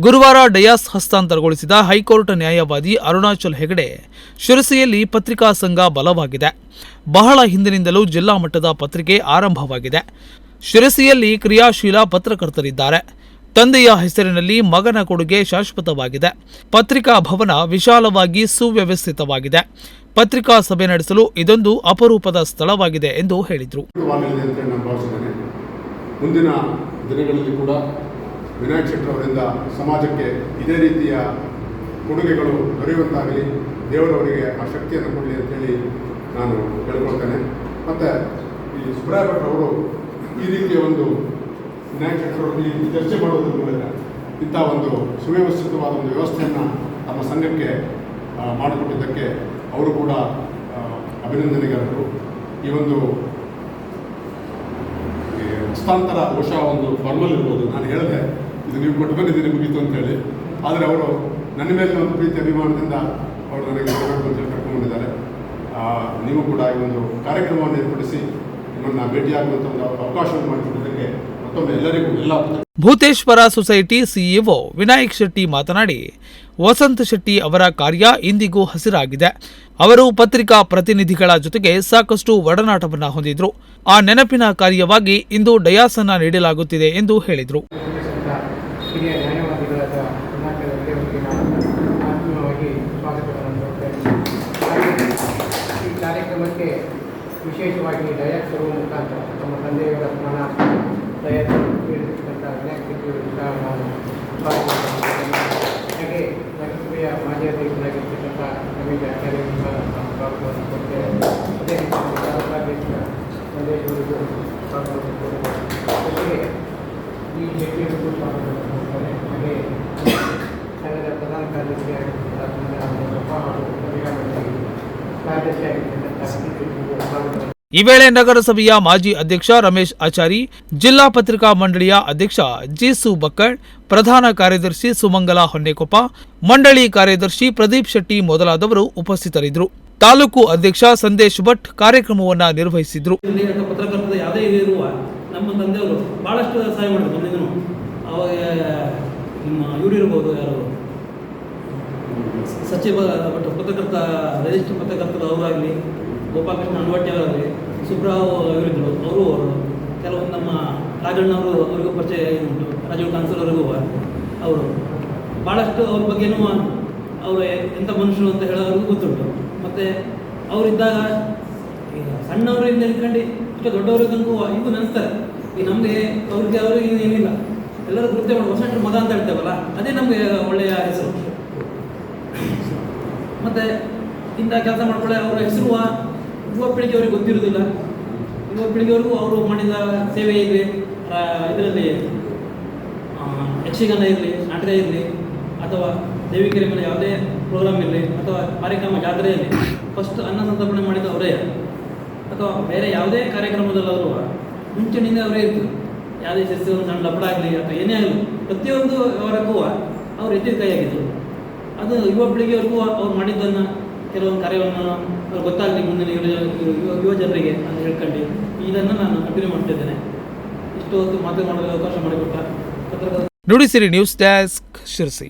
ಗುರುವಾರ ಡಯಾಸ್ ಹಸ್ತಾಂತರಗೊಳಿಸಿದ ಹೈಕೋರ್ಟ್ ನ್ಯಾಯವಾದಿ ಅರುಣಾಚಲ್ ಹೆಗಡೆ ಶಿರಸಿಯಲ್ಲಿ ಪತ್ರಿಕಾ ಸಂಘ ಬಲವಾಗಿದೆ. ಬಹಳ ಹಿಂದಿನಿಂದಲೂ ಜಿಲ್ಲಾ ಮಟ್ಟದ ಪತ್ರಿಕೆ ಆರಂಭವಾಗಿದೆ. ಶಿರಸಿಯಲ್ಲಿ ಕ್ರಿಯಾಶೀಲ ಪತ್ರಕರ್ತರಿದ್ದಾರೆ. ತಂದೆಯ ಹೆಸರಿನಲ್ಲಿ ಮಗನ ಕೊಡುಗೆ ಶಾಶ್ವತವಾಗಿದೆ. ಪತ್ರಿಕಾ ಭವನ ವಿಶಾಲವಾಗಿ ಸುವ್ಯವಸ್ಥಿತವಾಗಿದೆ. ಪತ್ರಿಕಾ ಸಭೆ ನಡೆಸಲು ಇದೊಂದು ಅಪರೂಪದ ಸ್ಥಳವಾಗಿದೆ ಎಂದು ಹೇಳಿದರು. ಮುಂದಿನ ದಿನಗಳಲ್ಲಿ ಕೂಡ ವಿನಾಯಕ್ ಶೆಟ್ಟರ್ ಅವರಿಂದ ಸಮಾಜಕ್ಕೆ ಇದೇ ರೀತಿಯ ಕೊಡುಗೆಗಳು ದೊರೆಯುವಂತಾಗಲಿ, ದೇವರವರಿಗೆ ಆ ಶಕ್ತಿಯನ್ನು ಕೊಡಲಿ ಅಂತೇಳಿ ನಾನು ಕೇಳ್ಕೊಳ್ತೇನೆ. ಮತ್ತು ಈ ಸುಬ್ರಾಯ ಅವರು ಈ ರೀತಿಯ ಒಂದು ವಿನಾಯಕ್ ಶೆಟ್ಟರ್ ಅವರು ಈ ಚರ್ಚೆ ಮಾಡೋದ್ರ ಮೂಲಕ ಇಂಥ ಒಂದು ಸುವ್ಯವಸ್ಥಿತವಾದ ಒಂದು ವ್ಯವಸ್ಥೆಯನ್ನು ತಮ್ಮ ಸಂಘಕ್ಕೆ ಮಾಡಿಕೊಟ್ಟಿದ್ದಕ್ಕೆ ಅವರು ಕೂಡ ಅಭಿನಂದನೆಗಾರರು ಈ ಒಂದು ಹಸ್ತಾಂತರ ಬಹುಶಃ ಒಂದು ಫಾರ್ಮಲ್ ಇರ್ಬೋದು. ನಾನು ಹೇಳಿದೆ, ಇದು ನೀವು ಕೊಟ್ಟು ಬಂದಿದ್ದೀರಿ ಮುಗೀತು ಅಂತ ಹೇಳಿ. ಆದರೆ ಅವರು ನನ್ನ ಮೇಲೆ ಒಂದು ಪ್ರೀತಿ ಅಭಿಮಾನದಿಂದ ಅವರು ನನಗೆ ಅಂತೇಳಿ ಕರ್ಕೊಂಡಿದ್ದಾರೆ ನೀವು ಕೂಡ ಈ ಒಂದು ಕಾರ್ಯಕ್ರಮವನ್ನು ಏರ್ಪಡಿಸಿ ನಿಮ್ಮನ್ನು ಭೇಟಿಯಾಗುವಂಥ ಒಂದು ಅವಕಾಶವನ್ನು ಮತ್ತೊಮ್ಮೆ ಎಲ್ಲರಿಗೂ ಎಲ್ಲ ಭೂತೇಶ್ವರ ಸೊಸೈಟಿ ಸಿಇಒ ವಿನಾಯಕ್ ಶೆಟ್ಟಿ ಮಾತನಾಡಿ ವಸಂತ ಶೆಟ್ಟಿ ಅವರ ಕಾರ್ಯ ಇಂದಿಗೂ ಹಸಿರಾಗಿದೆ. ಅವರು ಪತ್ರಿಕಾ ಪ್ರತಿನಿಧಿಗಳ ಜೊತೆಗೆ ಸಾಕಷ್ಟು ಒಡನಾಟವನ್ನು ಹೊಂದಿದ್ರು. ಆ ನೆನಪಿನ ಕಾರ್ಯವಾಗಿ ಇಂದು ಡಯಾಸನ್ನ ನೀಡಲಾಗುತ್ತಿದೆ ಎಂದು ಹೇಳಿದರು. ವಿಶೇಷವಾಗಿ ಡಯಾಕ್ಸರು ಮುಖಾಂತರ ತಮ್ಮ ತಂದೆಯವರ ನಾನು ಆತ್ಮೀಯವಾಗಿ ಸ್ವಾಗತವನ್ನು ಕೊಡ್ತೇನೆ ಹಾಗೆ ಈ ಕಾರ್ಯಕ್ರಮಕ್ಕೆ ವಿಶೇಷವಾಗಿ ಡಯಟ್ ಕೊಡುವ ಮುಖಾಂತರ ನಮ್ಮ ತಂದೆಯವರ ಸ್ಮರಣ ಡಯಟ್ ನೀಡಿರ್ತಕ್ಕಂಥ ವಿನಾಯಕ ಶೆಟ್ಟಿಯವರಿಗೆ ಸಹ ನಾನು ಸ್ವಾಗತವನ್ನು ಕೊಡ್ತೇನೆ. ಹಾಗೆ ನಗರಸಭೆಯ ಮಾಜಿ ಅಧ್ಯಕ್ಷರಾಗಿರ್ತಕ್ಕಂಥ ರಮೇಶ್ ಆಚಾರ್ಯರು ಸಹ ನಾನು ಸ್ವಾಗತವನ್ನು ಕೊಡ್ತೇನೆ ಅದೇ ರೀತಿ ನಮ್ಮ ತಾಲೂಕಾಧ್ಯಕ್ಷ ಈ ವೇಳೆ ನಗರಸಭೆಯ ಮಾಜಿ ಅಧ್ಯಕ್ಷ ರಮೇಶ್ ಆಚಾರಿ, ಜಿಲ್ಲಾ ಪತ್ರಿಕಾ ಮಂಡಳಿಯ ಅಧ್ಯಕ್ಷ ಜೀಸು ಬಕ್ಕಡ್ ಪ್ರಧಾನ ಕಾರ್ಯದರ್ಶಿ ಸುಮಂಗಲ ಹೊನ್ನೆಕೊಪ್ಪ, ಮಂಡಳಿ ಕಾರ್ಯದರ್ಶಿ ಪ್ರದೀಪ್ ಶೆಟ್ಟಿ ಮೊದಲಾದವರು ಉಪಸ್ಥಿತರಿದ್ದರು. ತಾಲೂಕು ಅಧ್ಯಕ್ಷ ಸಂದೇಶ್ ಭಟ್ ಕಾರ್ಯಕ್ರಮವನ್ನು ನಿರ್ವಹಿಸಿದ್ರು. ಪತ್ರಕರ್ತರ ಯಾವುದೇ ಇರುವ ನಮ್ಮ ತಂದೆಯವರು ಭಾಳಷ್ಟು ಸಹಾಯ ಮಾಡಿದ್ರು ಅವಾಗ ನಿಮ್ಮ ಇವರು ಇರ್ಬೋದು ಯಾರು? ಸಚಿವ ಬಟ್ ಪತ್ರಕರ್ತ ರಿಜಿಸ್ಟರ್ ಪತ್ರಕರ್ತರು ಅವರಾಗಲಿ, ಗೋಪಾಲಕೃಷ್ಣ ಅನ್ವಟ್ಟಿ ಅವರಾಗಲಿ, ಸುಬ್ರಾವ್ ಇವರಿದ್ದರು ಅವರು ಕೆಲವೊಂದು ನಮ್ಮ ರಾಜಣ್ಣವರು ಅವರಿಗೂ ಪರಿಚಯ ಉಂಟು ರಾಜೀವ್ ಕಾನ್ಸಲ್ ಅವರಿಗೂ ಅವರು. ಭಾಳಷ್ಟು ಅವ್ರ ಬಗ್ಗೆನೂ ಅವರು ಎಂಥ ಮನುಷ್ಯರು ಅಂತ ಹೇಳೋರಿಗೂ ಗೊತ್ತುಂಟು. ಮತ್ತು ಅವರಿದ್ದಾಗ ಸಣ್ಣವರಿಂದ ಹಿಡ್ಕೊಂಡು ಇಷ್ಟ ದೊಡ್ಡವರು ತನಕ ಇದು ನೆನೆಸ್ತಾರೆ. ಈ ನಮಗೆ ಅವ್ರಿಗೆ ಅವ್ರಿಗೆ ಏನಿಲ್ಲ. ಎಲ್ಲರೂ ಗುರುತೆ ಮಾಡಿ ಹೊಸ ಮದ ಅಂತ ಹೇಳ್ತೇವಲ್ಲ, ಅದೇ ನಮಗೆ ಒಳ್ಳೆಯ ಹೆಸರು. ಮತ್ತು ಇಂಥ ಕೆಲಸ ಮಾಡ್ಕೊಳ್ಳೆ, ಅವರ ಹೆಸರು ಯುವ ಪೀಳಿಗೆ ಅವ್ರಿಗೆ ಗೊತ್ತಿರೋದಿಲ್ಲ ಯುವ ಪೀಳಿಗೆವರೆಗೂ ಅವರು ಮಾಡಿದ ಸೇವೆ ಇರಲಿ ಇದರಲ್ಲಿ ಯಕ್ಷಗಾನ ಇರಲಿ, ನಾಟಕ ಇರಲಿ, ಅಥವಾ ದೇವಿಕೆರೆ ಮೇಲೆ ಯಾವುದೇ ಪ್ರೋಗ್ರಾಮ್ ಇರಲಿ ಅಥವಾ ಕಾರ್ಯಕ್ರಮ ಜಾತ್ರೆಯಲ್ಲಿ ಫಸ್ಟ್ ಅನ್ನ ಸಂತರ್ಪಣೆ ಮಾಡಿದ ಅವರೇ. ಅಥವಾ ಬೇರೆ ಯಾವುದೇ ಕಾರ್ಯಕ್ರಮದಲ್ಲಾದರೂ ಮುಂಚೂಣಿಯಿಂದ ಅವರೇ ಇರ್ತದೆ ಯಾವುದೇ ಶಿಸ್ತು ಒಂದು ಸಣ್ಣ ಲಪಡ ಆಗಲಿ ಅಥವಾ ಏನೇ ಆಗಲಿ, ಪ್ರತಿಯೊಂದು ಅವರಕ್ಕೂ ಅವ್ರು ಎತ್ತಿದ ಕೈಯಾಗಿದ್ದರು ಅದು ಯುವ ಪೀಳಿಗೆವರೆಗೂ ಅವ್ರು ಮಾಡಿದ್ದನ್ನು ಕೆಲವೊಂದು ಕಾರ್ಯವನ್ನು ಅವ್ರು ಗೊತ್ತಾಗಲಿ ಮುಂದಿನ ಯುವ ಯುವ- ಜನರಿಗೆ ಅಂತ ಹೇಳ್ಕೊಂಡು ಇದನ್ನು ನಾನು ಕಂಟಿನ್ಯೂ ಮಾಡ್ತಿದ್ದೇನೆ ಇಷ್ಟು ಹೊತ್ತು ಮಾತು ಮಾಡಲು ಅವಕಾಶ ಮಾಡಿಕೊಟ್ಟ ಪತ್ರಕರ್ತ ನುಡಿಸಿರಿ ನ್ಯೂಸ್ ಡೆಸ್ಕ್ ಶಿರಸಿ.